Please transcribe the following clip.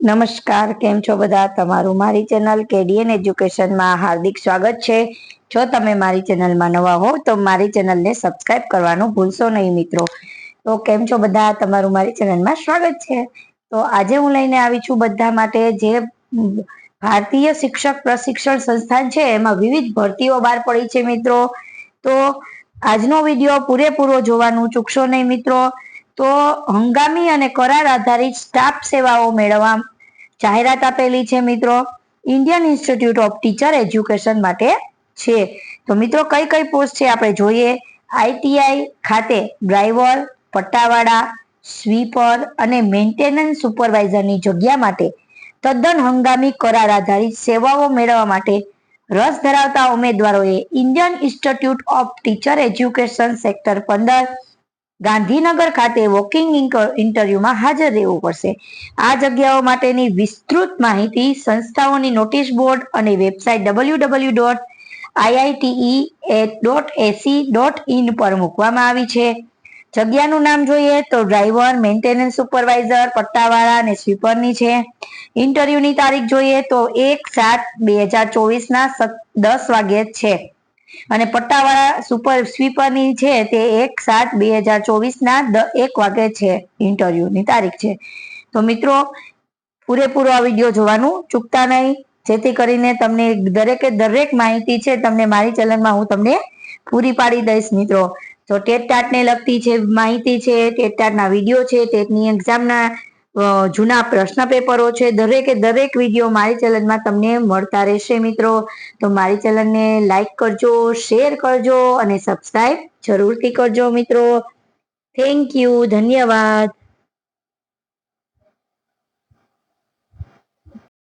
નમસ્કાર, કેમ છો બધા? તમારું મારી ચેનલ કેડીએન એજ્યુકેશનમાં હાર્દિક સ્વાગત છે. જો તમે મારી ચેનલમાં નવા હો તો મારી ચેનલને સબસ્ક્રાઇબ કરવાનું ભૂલશો નહીં મિત્રો. તો કેમ છો બધા? તમારું મારી ચેનલમાં સ્વાગત છે. તો આજે હું લઈને આવી છું બધા માટે જે ભારતીય શિક્ષક પ્રશિક્ષણ સંસ્થાન છે, એમાં વિવિધ ભરતીઓ બહાર પડી છે મિત્રો. તો આજનો વીડિયો પૂરેપૂરો જોવાનું ચૂકશો નહીં મિત્રો. તો હંગામી અને કરાર આધારિત સ્ટાફ સેવાઓ મેળવવા જાહેરાત આપેલી છે મિત્રો. Indian institute of teacher education માટે છે. તો મિત્રો કઈ કઈ પોસ્ટ છે આપણે જોઈએ? આઈટીઆઈ ખાતે ડ્રાઈવર પટ્ટાવાળા સ્વીપર અને મેન્ટેનન્સ સુપરવાઇઝરની જગ્યા માટે તદ્દન હંગામી કરાર આધારિત સેવાઓ મેળવવા માટે રસ ધરાવતા ઉમેદવારોએ Indian institute of teacher education sector પંદર ગાંધીનગર ખાતે વોકિંગ ઇન્ટરવ્યુમાં હાજર રહેવું પડશે. આ જગ્યાઓ માટેની વિસ્તૃત માહિતી સંસ્થાઓની નોટિસ બોર્ડ અને website W W dot IITE dot A C dot પર મૂકવામાં આવી છે. જગ્યાનું નામ જોઈએ તો ડ્રાઈવર, મેન્ટેનન્સ સુપરવાઇઝર, પટ્ટાવાળા અને સ્વીપરની છે. ઇન્ટરવ્યુની તારીખ જોઈએ તો એક સાત બે હજાર ચોવીસના દસ વાગ્યે છે. અને પટ્ટાવાળા સુપર સ્વીપરની છે તે એક સાત બે હજાર ચોવીસના એક વાગે છે ઇન્ટરવ્યુની તારીખ છે. તો મિત્રો, પૂરેપૂરો આ વીડિયો જોવાનું ચૂકતા નહીં. જેથી કરીને તમને દરેકે દરેક માહિતી છે તમને મારી ચેનલમાં હું તમને પૂરી પાડી દઈશ મિત્રો. તો ટેટ ટાટને લગતી છે માહિતી છે, ટેટ ટાટના વીડિયો છે, ટેટની એક્ઝામના જૂના પ્રશ્ન પેપરો છે. દરેકે દરેક વીડિયો મારી ચેનલમાં તમને મળતા રહેશે મિત્રો. તો મારી ચેનલને લાઈક કરજો, શેર કરજો અને સબસ્ક્રાઈબ જરૂરથી કરજો મિત્રો. થેન્ક યુ, ધન્યવાદ.